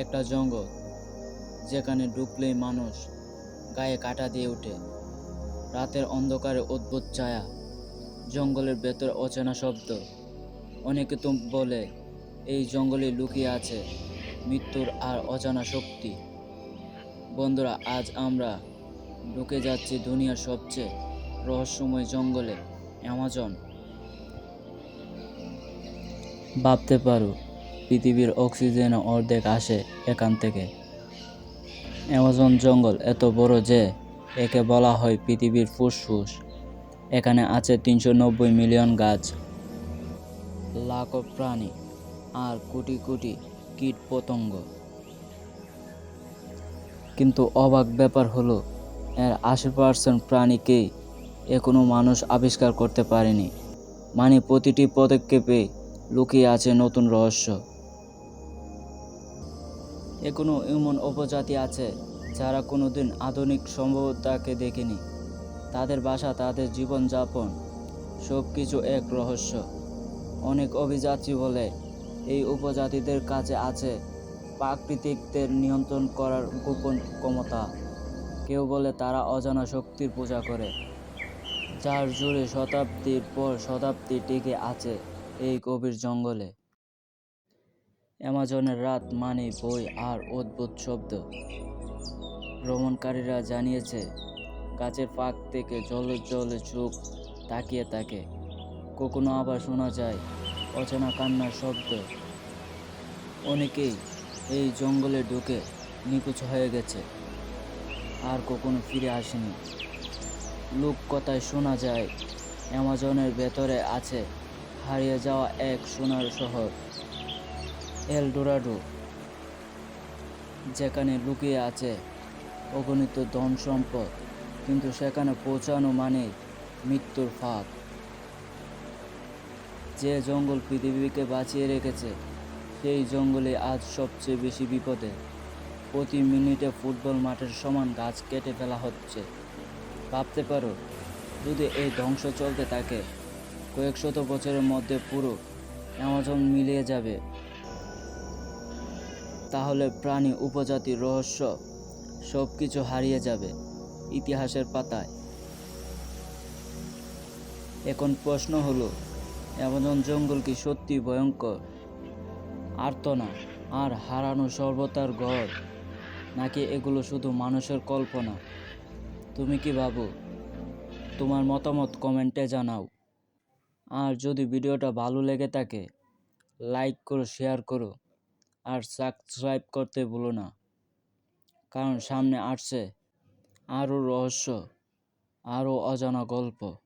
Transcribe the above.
একটা জঙ্গল, যেখানে ঢুকলেই মানুষ গায়ে কাটা দিয়ে ওঠে রাতের অন্ধকারে অদ্ভুত ছায়া, জঙ্গলের ভেতরে অচেনা শব্দ। অনেকে তো বলে, এই জঙ্গলে লুকিয়ে আছে মৃত্যুর আর অজানা শক্তি। বন্ধুরা, আজ আমরা ঢুকে যাচ্ছি দুনিয়ার সবচেয়ে রহস্যময় জঙ্গলে, অ্যামাজন। ভাবতে পারো পৃথিবীর অক্সিজেন অর্ধেক আসে এখান থেকে। অ্যামাজন জঙ্গল এত বড় যে একে বলা হয় পৃথিবীর ফুসফুস। এখানে আছে তিনশো নব্বই মিলিয়ন গাছ। লাখো প্রাণী আর কোটি কোটি কীট পতঙ্গ। কিন্তু অবাক ব্যাপার হলো, এর আশি পার্সেন্ট প্রাণীকেই এখনও মানুষ আবিষ্কার করতে পারেনি। মানে প্রতিটি পদক্ষেপে লুকিয়ে আছে নতুন রহস্য। এখনও এমন উপজাতি আছে যারা কোনো দিন আধুনিক সম্ভবতাকে দেখেনি। তাদের বাসা, তাদের জীবনযাপন সব কিছু এক রহস্য। অনেক অভিযাত্রী বলে এই উপজাতিদের কাছে আছে প্রাকৃতিকদের নিয়ন্ত্রণ করার গোপন ক্ষমতা। কেউ বলে তারা অজানা শক্তির পূজা করে, যার জুড়ে শতাব্দীর পর শতাব্দী টিকে আছে এই গভীর জঙ্গলে। অ্যামাজনের রাত মানে বই আর অদ্ভুত শব্দ। ভ্রমণকারীরা জানিয়েছে, গাছের ফাঁক থেকে জলে জলে চোখ তাকিয়ে থাকে। কখনো আবার শোনা যায় অচেনা কান্নার শব্দ। অনেকেই এই জঙ্গলে ঢুকে নিখোঁজ হয়ে গেছে। আর কখনো ফিরে আসেনি। লোক কথায় শোনা যায়, অ্যামাজনের ভেতরে আছে হারিয়ে যাওয়া এক সোনার শহর। এলডোরাডো, যেখানে লুকিয়ে আছে অগণিত ধন সম্পদ কিন্তু সেখানে পৌঁছানো মানে মৃত্যুর ফাঁক যে জঙ্গল পৃথিবীকে বাঁচিয়ে রেখেছে, সেই জঙ্গলে আজ সবচেয়ে বেশি বিপদে। প্রতি মিনিটে ফুটবল মাঠের সমান গাছ কেটে ফেলা হচ্ছে। ভাবতে পারো, যদি এই ধ্বংস চলতে থাকে, কয়েক শত বছরের মধ্যে পুরো অ্যামাজন মিলিয়ে যাবে। তাহলে প্রাণী উপজাতির রহস্য সব কিছু হারিয়ে যাবে ইতিহাসের পাতায়। এখন প্রশ্ন হলো, অ্যামাজন জঙ্গল কি সত্যি ভয়ঙ্কর? আর্তনা, আর হারানো সর্বতার ঘর, নাকি এগুলো শুধু মানুষের কল্পনা? তুমি কি ভাবো? তোমার মতামত কমেন্টে জানাও। আর যদি ভিডিওটা ভালো লেগে থাকে, লাইক করো, শেয়ার করো। আর সাবস্ক্রাইব করতে ভুলো না। কারণ সামনে আসছে আরও রহস্য আরও অজানা গল্প।